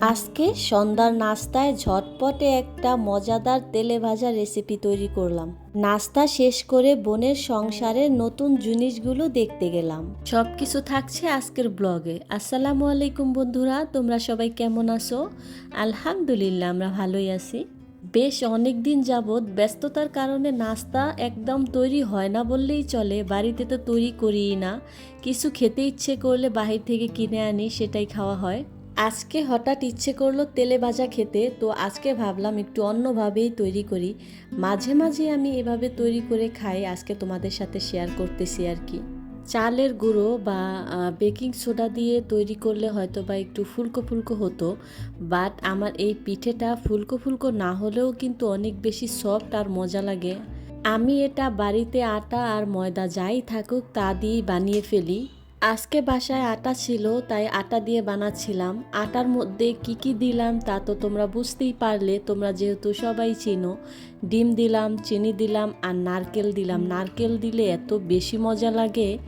আজকে সন্ধ্যার নাস্তায় ঝটপটে একটা মজাদার তেলে ভাজা রেসিপি তৈরি করলাম। নাস্তা শেষ করে বোনের সংসারের নতুন জিনিসগুলো দেখতে গেলাম। সব কিছু থাকছে আজকের ব্লগে। আসসালামু আলাইকুম বন্ধুরা, তোমরা সবাই কেমন আছো? আলহামদুলিল্লাহ, আমরা ভালোই আছি। বেশ অনেক দিন যাবৎ ব্যস্ততার কারণে নাস্তা একদম তৈরি হয় না বললেই চলে, বাড়িতে তো তৈরি করিই না। কিছু খেতে ইচ্ছে করলে বাহির থেকে কিনে আনি, সেটাই খাওয়া হয়। আজকে হঠাৎ ইচ্ছে করল তেলে ভাজা খেতে, তো আজকে ভাবলাম একটু অন্যভাবেই তৈরি করি। মাঝে মাঝে আমি এভাবে তৈরি করে খাই, আজকে তোমাদের সাথে শেয়ার করতেছি আর কি। চালের গুঁড়ো বা বেকিং সোডা দিয়ে তৈরি করলে হয়তো বা একটু ফুলকো ফুলকো হতো বাট আমার এই পিঠেটা ফুলকো ফুলকো না হলেও কিন্তু অনেক বেশি সফট আর মজা লাগে। আমি এটা বাড়িতে আটা আর ময়দা যাই থাকুক তা দিয়েই বানিয়ে ফেলি। আজকে বাসায় আটা ছিল, তাই আটা দিয়ে বানাচ্ছিলাম। আটার মধ্যে কি কি দিলাম তা তো তোমরা বুঝতেই পারলে, তোমরা যেহেতু সবাই চিনো। ডিম দিলাম, চিনি দিলাম আর নারকেল দিলাম। নারকেল দিলে এত বেশি মজা লাগে।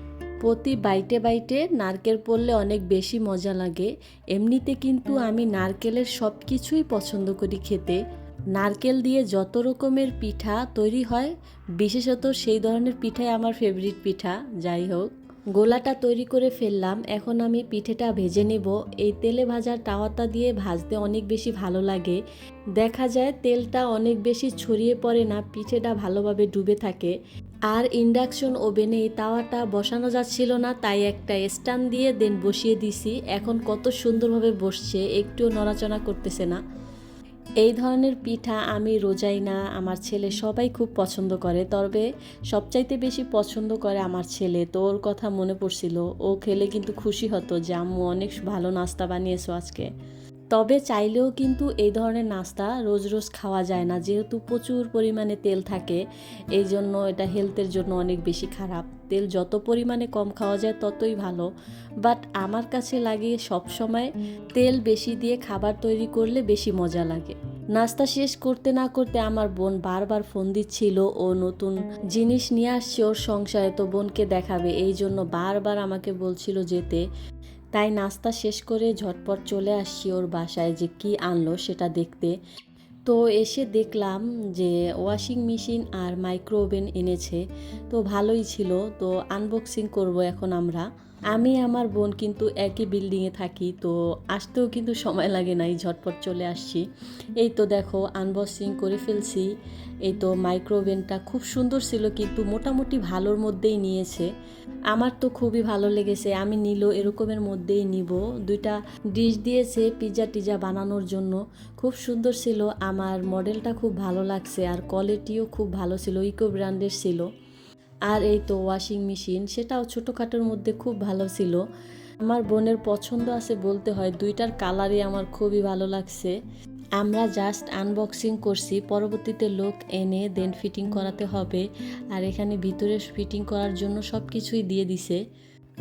প্রতি বাইটে বাইটে নারকেল পড়লে অনেক বেশি মজা লাগে। এমনিতে কিন্তু আমি নারকেলের সব কিছুই পছন্দ করি খেতে। নারকেল দিয়ে যত রকমের পিঠা তৈরি হয়, বিশেষত সেই ধরনের পিঠাই আমার ফেভারিট পিঠা, যাই হোক। গোলাটা তৈরি করে ফেললাম, এখন আমি পিঠেটা ভেজে নেব। এই তেলে ভাজার তাওয়াটা দিয়ে ভাজতে অনেক বেশি ভালো লাগে। দেখা যায় তেলটা অনেক বেশি ছড়িয়ে পড়ে না, পিঠেটা ভালোভাবে ডুবে থাকে। আর ইন্ডাকশন ওভেনে এই তাওয়াটা বসানো যাচ্ছিল না, তাই একটা স্ট্যান্ড দিয়ে দেন বসিয়ে দিছি। এখন কত সুন্দরভাবে বসছে, একটুও নড়াচড়া করতেছে না। এই ধরনের পিঠা আমি রোজাই না, আমার ছেলে সবাই খুব পছন্দ করে। তবে সবচাইতে বেশি পছন্দ করে আমার ছেলে। তো ওর কথা মনে পড়ছিল। ও খেলে কিন্তু খুশি হতো যে, আম্মু, অনেক ভালো নাস্তা বানিয়েছো আজকে। তবে চাইলেও কিন্তু এই ধরনের নাস্তা রোজ রোজ খাওয়া যায় না। যেহেতু প্রচুর পরিমাণে তেল থাকে, এই জন্য এটা হেলথের জন্য অনেক বেশি খারাপ। তেল যত পরিমাণে কম খাওয়া যায় ততই ভালো। বাট আমার কাছে লাগে সব সময় তেল বেশি দিয়ে খাবার তৈরি করলে বেশি মজা লাগে। নাস্তা শেষ করতে না করতে আমার বোন বারবার ফোন দিচ্ছিল, ও নতুন জিনিস নিয়ে আসছে, ওর সংসারে তো বোনকে দেখাবে। এই জন্য বারবার আমাকে বলছিল যেতে। তাই নাস্তা শেষ করে ঝটপট চলে আসছি ওর বাসায় যে কি আনলো সেটা দেখতে। তো এসে দেখলাম যে ওয়াশিং মেশিন আর মাইক্রো ওভেন এনেছে, তো ভালোই ছিল, তো আনবক্সিং করব এখন আমরা। আমি আমার বোন কিন্তু একই বিল্ডিংয়ে থাকি, তো আসতেও কিন্তু সময় লাগে নাই ঝটপট চলে আসছি। এই তো দেখো আনবক্সিং করে ফেলছি। এই তো মাইক্রোওভেনটা খুব সুন্দর ছিল, কিন্তু মোটামুটি ভালোর মধ্যেই নিয়েছে। আমার তো খুবই ভালো লেগেছে, আমি নিল এরকমের মধ্যেই নিব। দুইটা ডিশ দিয়েছে পিজা টিজা বানানোর জন্য। খুব সুন্দর ছিল আমার মডেলটা খুব ভালো লাগছে আর কোয়ালিটিও খুব ভালো ছিল ইকো ব্র্যান্ডের ছিল। আর এই তো ওয়াশিং মেশিন সেটাও ছোটোখাটোর মধ্যে খুব ভালো ছিল। আমার বোনের পছন্দ আছে বলতে হয়, দুইটার কালারই আমার খুবই ভালো লাগছে। আমরা জাস্ট আনবক্সিং করছি, পরবর্তীতে লোক এনে দেন ফিটিং করাতে হবে। আর এখানে ভিতরে ফিটিং করার জন্য সব কিছুই দিয়ে দিছে।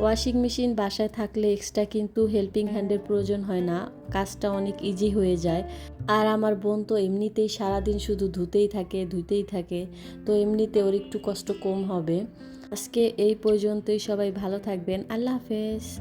ওয়াশিং মেশিন বাসায় থাকলে এক্সট্রা কিন্তু হেল্পিং হ্যান্ডের প্রয়োজন হয় না, কাজটা অনেক ইজি হয়ে যায়। আর আমার বোন তো এমনিতেই সারাদিন শুধু ধুতেই থাকে ধুতেই থাকে, তো এমনিতে ওর একটু কষ্ট কম হবে। আজকে এই পর্যন্তই, সবাই ভালো থাকবেন। আল্লাহ হাফেজ।